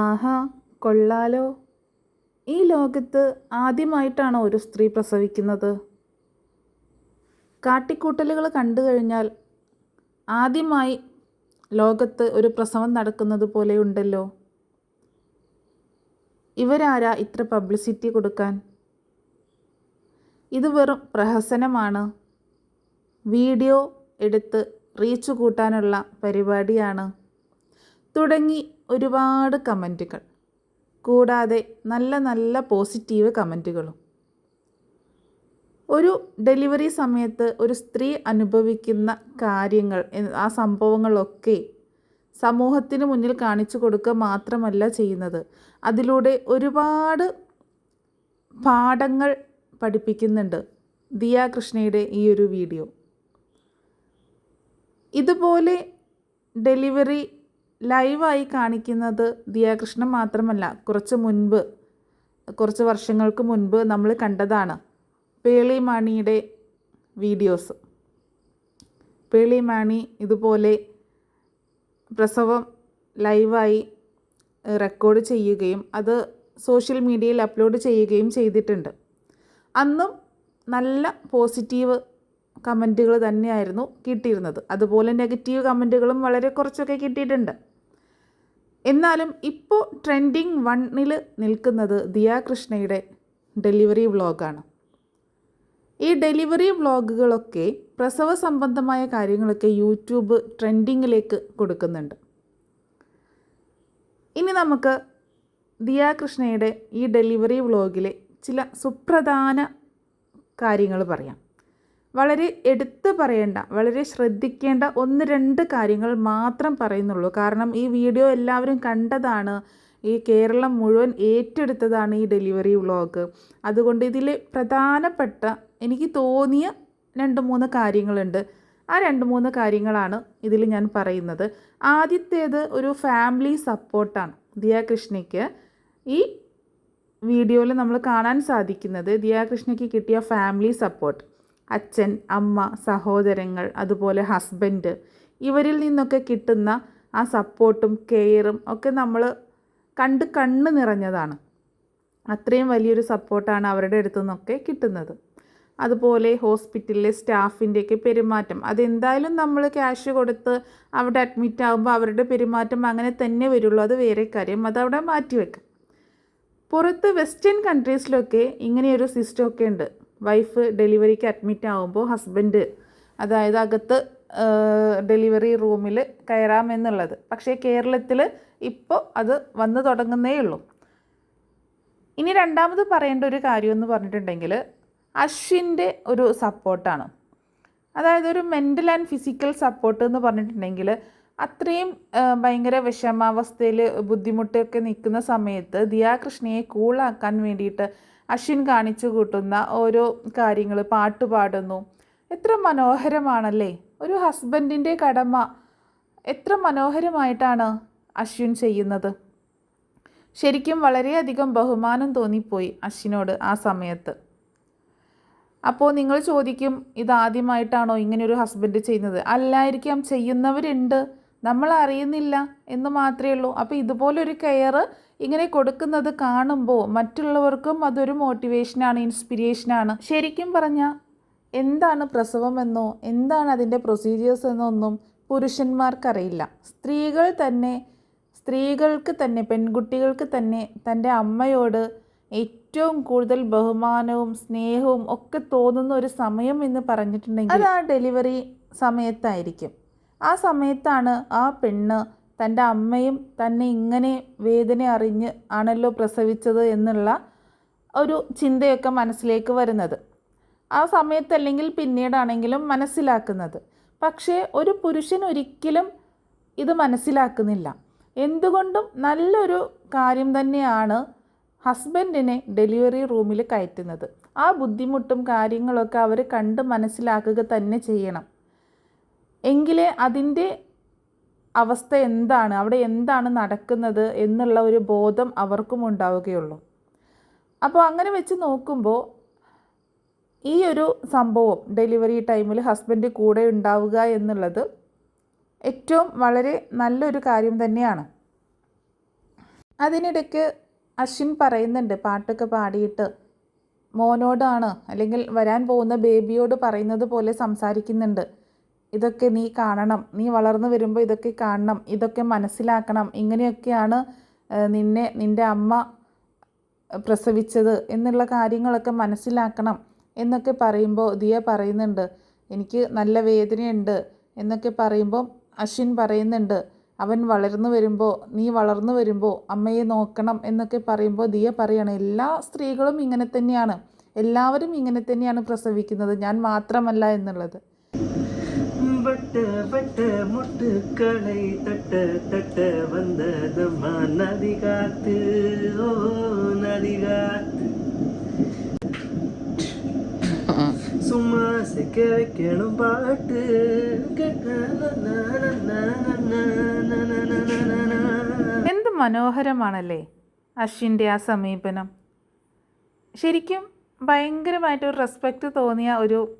ആഹാ കൊള്ളാലോ. ഈ ലോകത്ത് ആദ്യമായിട്ടാണ് ഒരു സ്ത്രീ പ്രസവിക്കുന്നത്? കാട്ടിക്കൂട്ടലുകൾ കണ്ടു കഴിഞ്ഞാൽ ആദ്യമായി ലോകത്ത് ഒരു പ്രസവം നടക്കുന്നത് പോലെയുണ്ടല്ലോ. ഇവരാരാ ഇത്ര പബ്ലിസിറ്റി കൊടുക്കാൻ? ഇത് വെറും പ്രഹസനമാണ്. വീഡിയോ എടുത്ത് റീച്ച് കൂട്ടാനുള്ള പരിപാടിയാണ്. തുടങ്ങി ഒരുപാട് കമന്റുകൾ. കൂടാതെ നല്ല നല്ല പോസിറ്റീവ് കമന്റുകളും. ഒരു ഡെലിവറി സമയത്ത് ഒരു സ്ത്രീ അനുഭവിക്കുന്ന കാര്യങ്ങൾ ആ സംഭവങ്ങളൊക്കെ സമൂഹത്തിന് മുന്നിൽ കാണിച്ചു കൊടുക്കുക മാത്രമല്ല ചെയ്യുന്നത്. അതിലൂടെ ഒരുപാട് പാഠങ്ങൾ പഠിപ്പിക്കുന്നുണ്ട് ദിയ കൃഷ്ണയുടെ ഈ ഒരു വീഡിയോ. ഇതുപോലെ ഡെലിവറി ലൈവായി കാണിക്കുന്നത് ദിയാകൃഷ്ണൻ മാത്രമല്ല. കുറച്ച് മുൻപ് കുറച്ച് വർഷങ്ങൾക്ക് മുൻപ് നമ്മൾ കണ്ടതാണ് പേളി മാണിയുടെ വീഡിയോസ്. പേളി മാണി ഇതുപോലെ പ്രസവം ലൈവായി റെക്കോർഡ് ചെയ്യുകയും അത് സോഷ്യൽ മീഡിയയിൽ അപ്ലോഡ് ചെയ്യുകയും ചെയ്തിട്ടുണ്ട്. അന്നും നല്ല പോസിറ്റീവ് കമന്റുകൾ തന്നെയായിരുന്നു കിട്ടിയിരുന്നത്. അതുപോലെ നെഗറ്റീവ് കമന്റുകളും വളരെ കുറച്ചൊക്കെ കിട്ടിയിട്ടുണ്ട്. എന്നാലും ഇപ്പോൾ ട്രെൻഡിങ് വണ്ണിൽ നിൽക്കുന്നത് ദിയാകൃഷ്ണയുടെ ഡെലിവറി വ്ളോഗാണ് ഈ ഡെലിവറി വ്ളോഗുകളൊക്കെ പ്രസവ സംബന്ധമായ കാര്യങ്ങളൊക്കെ യൂട്യൂബ് ട്രെൻഡിങ്ങിലേക്ക് കൊടുക്കുന്നുണ്ട്. ഇനി നമുക്ക് ദിയാകൃഷ്ണയുടെ ഈ ഡെലിവറി വ്ളോഗിലെ ചില സുപ്രധാന കാര്യങ്ങൾ പറയാം. വളരെ എടുത്തു പറയേണ്ട വളരെ ശ്രദ്ധിക്കേണ്ട ഒന്ന് രണ്ട് കാര്യങ്ങൾ മാത്രം പറയുന്നുള്ളൂ. കാരണം ഈ വീഡിയോ എല്ലാവരും കണ്ടതാണ്. ഈ കേരളം മുഴുവൻ ഏറ്റെടുത്തതാണ് ഈ ഡെലിവറി വ്ളോഗ്. അതുകൊണ്ട് ഇതിൽ പ്രധാനപ്പെട്ട എനിക്ക് തോന്നിയ രണ്ട് മൂന്ന് കാര്യങ്ങളുണ്ട്. ആ രണ്ട് മൂന്ന് കാര്യങ്ങളാണ് ഇതിൽ ഞാൻ പറയുന്നത്. ആദ്യത്തേത് ഒരു ഫാമിലി സപ്പോർട്ടാണ് ദിയാകൃഷ്ണയ്ക്ക്. ഈ വീഡിയോയിൽ നമ്മൾ കാണാൻ സാധിക്കുന്നത് ദിയാകൃഷ്ണയ്ക്ക് കിട്ടിയ ഫാമിലി സപ്പോർട്ട്. അച്ഛൻ അമ്മ സഹോദരങ്ങൾ അതുപോലെ ഹസ്ബൻഡ് ഇവരിൽ നിന്നൊക്കെ കിട്ടുന്ന ആ സപ്പോർട്ടും കെയറും ഒക്കെ നമ്മൾ കണ്ട് കണ്ണ് നിറഞ്ഞതാണ്. അത്രയും വലിയൊരു സപ്പോർട്ടാണ് അവരുടെ അടുത്തു നിന്നൊക്കെ കിട്ടുന്നത്. അതുപോലെ ഹോസ്പിറ്റലിലെ സ്റ്റാഫിന്റെയൊക്കെ പെരുമാറ്റം. അതെന്തായാലും നമ്മൾ ക്യാഷ് കൊടുത്ത് അവിടെ അഡ്മിറ്റ് ആകുമ്പോൾ അവരുടെ പെരുമാറ്റം അങ്ങനെ തന്നെ വരുള്ളൂ. അത് വേറെ കാര്യം. അതവിടെ മാറ്റി വെക്കാം പുറത്ത് വെസ്റ്റേൺ കൺട്രീസിലൊക്കെ ഇങ്ങനെയൊരു സിസ്റ്റമൊക്കെ ഉണ്ട്. വൈഫ് ഡെലിവറിക്ക് അഡ്മിറ്റ് ആകുമ്പോൾ ഹസ്ബൻഡ് അതായത് അകത്ത് ഡെലിവറി റൂമിൽ കയറാമെന്നുള്ളത് പക്ഷേ കേരളത്തിൽ ഇപ്പോൾ അത് വന്നു തുടങ്ങുന്നേ ഉള്ളൂ. ഇനി രണ്ടാമത് പറയേണ്ട ഒരു കാര്യം എന്ന് പറഞ്ഞിട്ടുണ്ടെങ്കിൽ അശ്വിന്റെ ഒരു സപ്പോർട്ടാണ് അതായത് ഒരു മെന്റൽ ആൻഡ് ഫിസിക്കൽ സപ്പോർട്ട് എന്ന് പറഞ്ഞിട്ടുണ്ടെങ്കിൽ അത്രയും ഭയങ്കര വിഷമാവസ്ഥയിൽ ബുദ്ധിമുട്ടൊക്കെ നിൽക്കുന്ന സമയത്ത് ദിയാകൃഷ്ണയെ കൂളാക്കാൻ വേണ്ടിയിട്ട് അശ്വിൻ കാണിച്ചു കൂട്ടുന്ന ഓരോ കാര്യങ്ങൾ പാട്ട് പാടുന്നു. എത്ര മനോഹരമാണല്ലേ? ഒരു ഹസ്ബൻഡിന്റെ കടമ എത്ര മനോഹരമായിട്ടാണ് അശ്വിൻ ചെയ്യുന്നത്. ശരിക്കും വളരെയധികം ബഹുമാനം തോന്നിപ്പോയി അശ്വിനോട് ആ സമയത്ത്. അപ്പോൾ നിങ്ങൾ ചോദിക്കും ഇതാദ്യമായിട്ടാണോ ഇങ്ങനെയൊരു ഹസ്ബൻഡ് ചെയ്യുന്നത്? അല്ലായിരിക്കാം ചെയ്യുന്നവരുണ്ട്. നമ്മൾ അറിയുന്നില്ല എന്ന് മാത്രമേ ഉള്ളൂ. അപ്പോൾ ഇതുപോലൊരു കെയർ ഇങ്ങനെ കൊടുക്കുന്നത് കാണുമ്പോൾ മറ്റുള്ളവർക്കും അതൊരു മോട്ടിവേഷനാണ് ഇൻസ്പിരേഷനാണ്. ശരിക്കും പറഞ്ഞാൽ എന്താണ് പ്രസവമെന്നോ എന്താണ് അതിന്റെ പ്രൊസീജിയേഴ്സ് എന്നോ ഒന്നും പുരുഷന്മാർക്കറിയില്ല. സ്ത്രീകൾ തന്നെ സ്ത്രീകൾക്ക് തന്നെ പെൺകുട്ടികൾക്ക് തന്നെ തന്റെ അമ്മയോട് ഏറ്റവും കൂടുതൽ ബഹുമാനവും സ്നേഹവും ഒക്കെ തോന്നുന്ന ഒരു സമയം എന്ന് പറഞ്ഞിട്ടുണ്ടെങ്കിൽ അത് ആ ഡെലിവറി സമയത്തായിരിക്കും. ആ സമയത്താണ് ആ പെണ്ണ് തന്റെ അമ്മയും തന്നെ ഇങ്ങനെ വേദന അറിഞ്ഞ് ആണല്ലോ പ്രസവിച്ചത് എന്നുള്ള ഒരു ചിന്തയൊക്കെ മനസ്സിലേക്ക് വരുന്നത്. ആ സമയത്തല്ലെങ്കിൽ പിന്നീടാണെങ്കിലും മനസ്സിലാക്കുന്നത്. പക്ഷേ ഒരു പുരുഷൻ ഒരിക്കലും ഇത് മനസ്സിലാക്കുന്നില്ല. എന്തുകൊണ്ടും നല്ലൊരു കാര്യം തന്നെയാണ് ഹസ്ബൻഡിനെ ഡെലിവറി റൂമിൽ കയറ്റുന്നത്. ആ ബുദ്ധിമുട്ടും കാര്യങ്ങളൊക്കെ അവർ കണ്ട് മനസ്സിലാക്കുക തന്നെ ചെയ്യണം. എങ്കിലേ അതിന്റെ അവസ്ഥ എന്താണ്? അവിടെ എന്താണ് നടക്കുന്നത് എന്നുള്ള ഒരു ബോധം അവർക്കും ഉണ്ടാവുകയുള്ളൂ. അപ്പോൾ അങ്ങനെ വെച്ച് നോക്കുമ്പോൾ ഈ ഒരു സംഭവം ഡെലിവറി ടൈമിൽ ഹസ്ബൻഡ് കൂടെ ഉണ്ടാവുക എന്നുള്ളത് ഏറ്റവും വളരെ നല്ലൊരു കാര്യം തന്നെയാണ്. അതിനിടയ്ക്ക് അശ്വിൻ പറയുന്നുണ്ട് പാട്ടൊക്കെ പാടിയിട്ട് മോനോടാണ് അല്ലെങ്കിൽ വരാൻ പോകുന്ന ബേബിയോട് പറയുന്നത് പോലെ സംസാരിക്കുന്നുണ്ട്. ഇതൊക്കെ നീ കാണണം. നീ വളർന്നു വരുമ്പോൾ ഇതൊക്കെ കാണണം. ഇതൊക്കെ മനസ്സിലാക്കണം. ഇങ്ങനെയൊക്കെയാണ് നിന്നെ നിന്റെ അമ്മ പ്രസവിച്ചത് എന്നുള്ള കാര്യങ്ങളൊക്കെ മനസ്സിലാക്കണം എന്നൊക്കെ പറയുമ്പോൾ ദിയ പറയുന്നുണ്ട്. എനിക്ക് നല്ല വേദനയുണ്ട് എന്നൊക്കെ പറയുമ്പോൾ അശ്വിൻ പറയുന്നുണ്ട്. അവൻ വളർന്നു വരുമ്പോൾ നീ വളർന്നു വരുമ്പോൾ അമ്മയെ നോക്കണം എന്നൊക്കെ പറയുമ്പോൾ ദിയ പറയാണ് എല്ലാ സ്ത്രീകളും ഇങ്ങനെ തന്നെയാണ്. എല്ലാവരും ഇങ്ങനെ തന്നെയാണ് പ്രസവിക്കുന്നത്. ഞാൻ മാത്രമല്ല എന്നുള്ളത്. தட்ட എന്ത് മനോഹരമാണല്ലേ അശ്വിന്റെ ആ സമീപനം. ശരിക്കും ഭയങ്കരമായിട്ട് ഒരു റെസ്പെക്റ്റ് തോന്നിയ ഒരു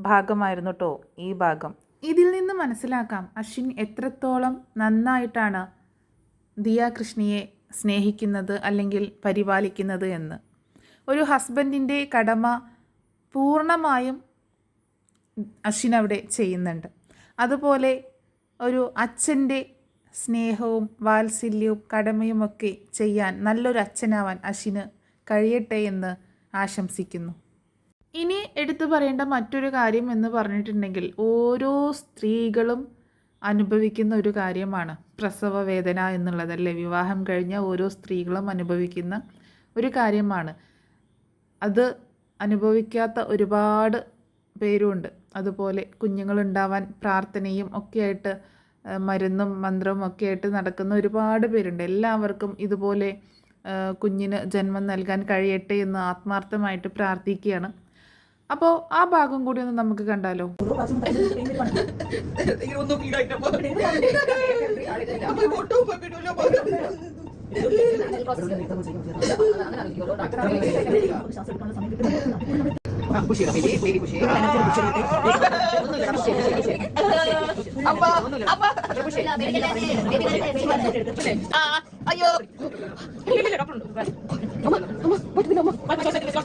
ഭാഗമായിരുന്നു കേട്ടോ ഈ ഭാഗം. ഇതിൽ നിന്ന് മനസ്സിലാക്കാം അശ്വിൻ എത്രത്തോളം നന്നായിട്ടാണ് ദിയ കൃഷ്ണിയെ സ്നേഹിക്കുന്നത് അല്ലെങ്കിൽ പരിപാലിക്കുന്നത് എന്ന്. ഒരു ഹസ്ബൻഡിന്റെ കടമ പൂർണമായും അശ്വിൻ അവിടെ ചെയ്യുന്നുണ്ട്. അതുപോലെ ഒരു അച്ഛന്റെ സ്നേഹവും വാത്സല്യവും കടമയുമൊക്കെ ചെയ്യാൻ നല്ലൊരു അച്ഛനാവാൻ അശ്വിന് കഴിയട്ടെ എന്ന് ആശംസിക്കുന്നു. ഇനി എടുത്തു പറയേണ്ട മറ്റൊരു കാര്യം എന്ന് പറഞ്ഞിട്ടുണ്ടെങ്കിൽ ഓരോ സ്ത്രീകളും അനുഭവിക്കുന്ന ഒരു കാര്യമാണ് പ്രസവ വേദന എന്നുള്ളതല്ലേ? വിവാഹം കഴിഞ്ഞ ഓരോ സ്ത്രീകളും അനുഭവിക്കുന്ന ഒരു കാര്യമാണ്. അത് അനുഭവിക്കാത്ത ഒരുപാട് പേരുണ്ട്. അതുപോലെ കുഞ്ഞുങ്ങളുണ്ടാവാൻ പ്രാർത്ഥനയും ഒക്കെയായിട്ട് മരുന്നും മന്ത്രവും ഒക്കെ ആയിട്ട് നടക്കുന്ന ഒരുപാട് പേരുണ്ട്. എല്ലാവർക്കും ഇതുപോലെ കുഞ്ഞിന് ജന്മം നൽകാൻ കഴിയട്ടെ എന്ന് ആത്മാർത്ഥമായിട്ട് പ്രാർത്ഥിക്കുകയാണ്. അപ്പോൾ ആ ഭാഗം കൂടി ഒന്ന് നമുക്ക് കണ്ടാലോ? അയ്യോ.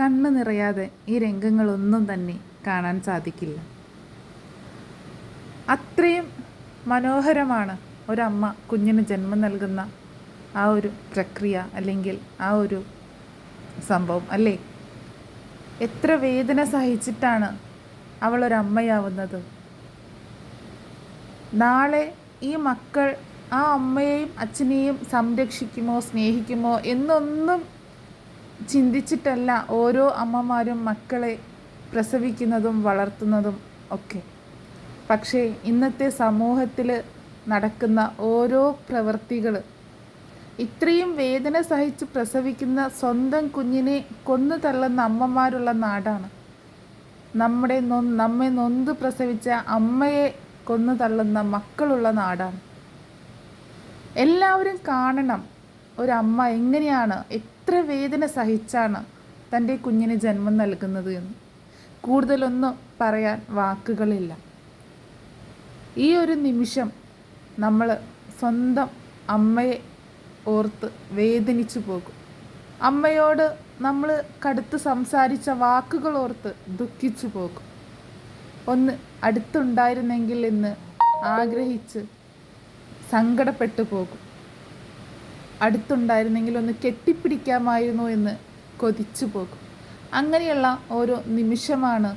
കണ്ണ് നിറയാതെ ഈ രംഗങ്ങളൊന്നും തന്നെ കാണാൻ സാധിക്കില്ല. അത്രയും മനോഹരമാണ് ഒരമ്മ കുഞ്ഞിന് ജന്മം നൽകുന്ന ആ ഒരു പ്രക്രിയ അല്ലെങ്കിൽ ആ ഒരു സംഭവം അല്ലേ? എത്ര വേദന സഹിച്ചിട്ടാണ് അവളൊരമ്മയാവുന്നത്? നാളെ ഈ മക്കൾ ആ അമ്മയെയും അച്ഛനെയും സംരക്ഷിക്കുമോ സ്നേഹിക്കുമോ എന്നൊന്നും ചിന്തിച്ചിട്ടല്ല ഓരോ അമ്മമാരും മക്കളെ പ്രസവിക്കുന്നതും വളർത്തുന്നതും ഒക്കെ. പക്ഷേ ഇന്നത്തെ സമൂഹത്തിൽ നടക്കുന്ന ഓരോ പ്രവൃത്തികൾ ഇത്രയും വേദന സഹിച്ച് പ്രസവിക്കുന്ന സ്വന്തം കുഞ്ഞിനെ കൊന്നു തള്ളുന്ന അമ്മമാരുള്ള നാടാണ്. നമ്മുടെ നൊ നമ്മെ നൊന്ത് പ്രസവിച്ച അമ്മയെ കൊന്നു തള്ളുന്ന മക്കളുള്ള നാടാണ്. എല്ലാവരും കാണണം ഒരമ്മ എങ്ങനെയാണ് എത്ര വേദന സഹിച്ചാണ് തന്റെ കുഞ്ഞിന് ജന്മം നൽകുന്നത് എന്ന്. കൂടുതലൊന്നും പറയാൻ വാക്കുകളില്ല. ഈ ഒരു നിമിഷം നമ്മൾ സ്വന്തം അമ്മയെ ഓർത്ത് വേദനിച്ചു പോകും. അമ്മയോട് നമ്മൾ കടുത്ത് സംസാരിച്ച വാക്കുകൾ ഓർത്ത് ദുഃഖിച്ചു പോകും. ഒന്ന് അടുത്തുണ്ടായിരുന്നെങ്കിൽ എന്ന് ആഗ്രഹിച്ച് സങ്കടപ്പെട്ടു പോകും. അടുത്തുണ്ടായിരുന്നെങ്കിൽ ഒന്ന് കെട്ടിപ്പിടിക്കാമായിരുന്നു എന്ന് കൊതിച്ചു പോകും. അങ്ങനെയുള്ള ഓരോ നിമിഷമാണ്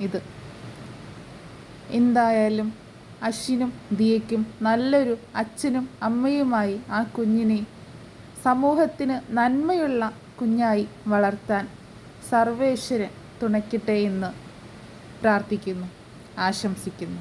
ഇത്. എന്തായാലും അശ്വിനും ദിയയ്ക്കും നല്ലൊരു അച്ഛനും അമ്മയുമായി ആ കുഞ്ഞിനെ സമൂഹത്തിന് നന്മയുള്ള കുഞ്ഞായി വളർത്താൻ സർവേശ്വരൻ തുണയ്ക്കട്ടെ എന്ന് പ്രാർത്ഥിക്കുന്നു ആശംസിക്കുന്നു.